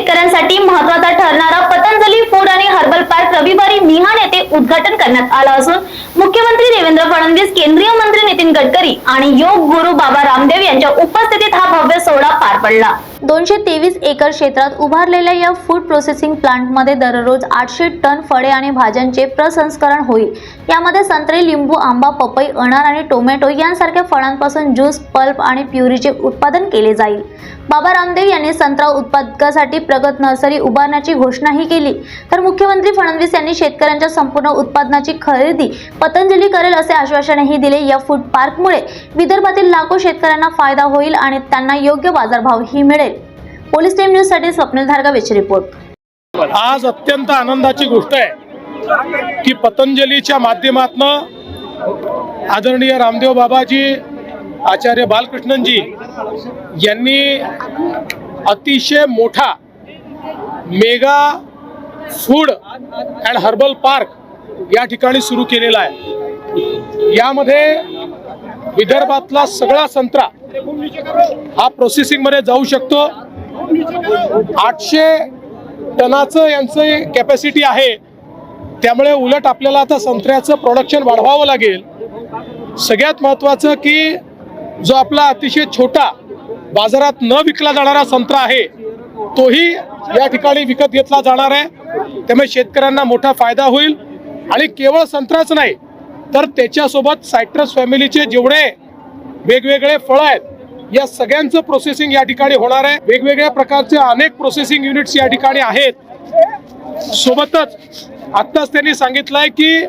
शेतकऱ्यांसाठी महत्त्वाचा ठरणारा पतंजली फूड आणि हर्बल पार्क रविवारी मिहान येथे उद्घाटन करण्यात आला असून मुख्यमंत्री देवेंद्र फडणवीस केंद्रीय मंत्री नितीन गडकरी आणि योग गुरु बाबा रामदेव यांच्या उपस्थितीत हा भव्य सोहळा पार पडला. दोनशे तेवीस एकर क्षेत्रात उभारलेल्या या फूड प्रोसेसिंग प्लांटमध्ये दररोज आठशे टन फळे आणि भाज्यांचे प्रसंस्करण होईल. यामध्ये संत्रे लिंबू आंबा पपई अनार आणि टोमॅटो यांसारख्या फळांपासून ज्यूस पल्प आणि प्युरीचे उत्पादन केले जाईल. बाबा रामदेव यांनी संत्रा उत्पादकासाठी प्रगत नर्सरी उभारण्याची घोषणाही केली. तर मुख्यमंत्री फडणवीस यांनी शेतकऱ्यांच्या संपूर्ण उत्पादनाची खरेदी पतंजली करेल असे आश्वासनही दिले. या फूड पार्कमुळे विदर्भातील लाखो शेतकऱ्यांना फायदा होईल आणि त्यांना योग्य बाजारभावही मिळेल. पोलीस टाइम न्यूजसाठी स्वप्नील धारगावेची रिपोर्ट. आज अत्यंत आनंदाची गोष्ट आहे की पतंजलीच्या माध्यमातून आदरणीय रामदेव बाबाजी आचार्य बालकृष्णनजी यांनी अतिशय मोठा mega food and herbal park या ठिकाणी सुरू केलेला आहे. यामध्ये विदर्भातला सगळा संत्रा हा प्रोसेसिंगमध्ये जाऊ शकतो. आठशे टनाचं यांचं कॅपॅसिटी आहे. त्यामुळे उलट आपल्याला आता संत्र्याचं प्रोडक्शन वाढवावं लागेल. सगळ्यात महत्त्वाचं की जो आपला अतिशय छोटा बाजारात न विकला जाणारा संत्रा आहे तोही या ठिकाणी विकत घेतला जाणार आहे. त्यामुळे शेतकऱ्यांना मोठा फायदा होईल. आणि केवळ संत्राच नाही तर त्याच्यासोबत सायट्रस फॅमिलीचे जेवढे वेगवेगळे फळं आहेत या सगळ्यांचं प्रोसेसिंग या ठिकाणी होणार आहे. वेगवेगळ्या प्रकारचे अनेक प्रोसेसिंग युनिट्स या ठिकाणी आहेत. सोबतच आत्ताच त्यांनी सांगितलंय की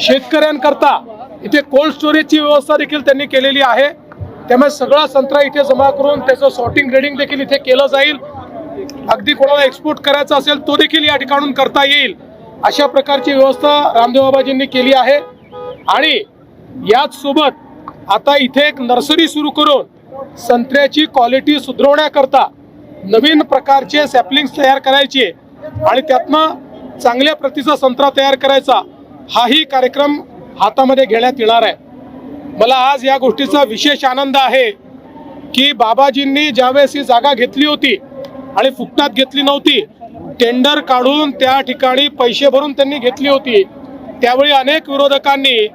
शेतकऱ्यांकरता इथे कोल्ड स्टोरेजची व्यवस्था देखील त्यांनी केलेली आहे. त्यामुळे सगळा संत्रा इथे जमा करून त्याचं सॉर्टिंग ग्रेडिंग देखील इथे केलं जाईल. अगदी कोणाला एक्सपोर्ट करायचा असेल तो देखील या ठिकाणून करता येईल. अशा प्रकारची व्यवस्था रामदेव बाबाजींनी केली आहे. आणि याच सोबत आता इथे एक नर्सरी सुरू करून संत्र्याची क्वालिटी सुधारवण्याकरता नवीन प्रकारचे सॅपलिंग्स तयार करायचे आणि त्यातनं चांगल्या प्रतीचा संत्रा तयार करायचा हाही कार्यक्रम हातामध्ये घेण्यात येणार आहे. मला आज या गोष्टीचा विशेष आनंद आहे की बाबाजींनी ज्यावेळेस ही जागा घेतली होती आणि फुकटात घेतली नव्हती टेंडर काढून त्या ठिकाणी पैसे भरून त्यांनी घेतली होती. त्यावेळी अनेक विरोधकांनी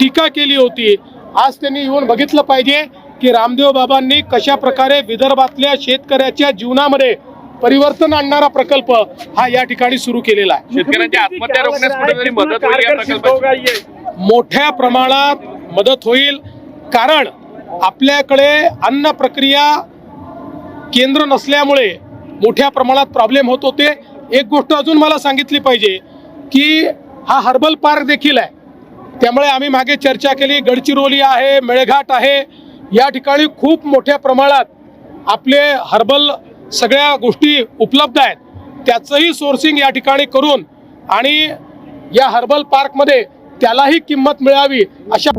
टीका केली होती. आज त्यांनी येऊन बघितलं पाहिजे की रामदेव बाबांनी कशा प्रकारे विदर्भातल्या शेतकऱ्याच्या जीवनामध्ये परिवर्तन आणणारा प्रकल्प हा या ठिकाणी सुरू केलेला आहे. शेतकऱ्यांची आत्महत्या रोखण्यास कुठेतरी मदत होईल या प्रकल्पाची मोठ्या प्रमाणात मदत होईल. कारण आपल्याकडे अन्न प्रक्रिया केंद्र नसल्यामुळे मोठ्या प्रमाणात प्रॉब्लेम होत होते. एक गोष्ट अजून मला सांगितली पाहिजे की हा हर्बल पार्क देखील आहे. त्यामुळे आम्ही मागे चर्चा केली. गडचिरोली आहे मेळघाट आहे. या ठिकाणी खूप मोठ्या प्रमाणात आपले हर्बल सगळ्या गोष्टी उपलब्ध आहेत. त्याचंही सोर्सिंग या ठिकाणी करून आणि या हर्बल पार्कमध्ये त्यालाही किंमत मिळावी अशा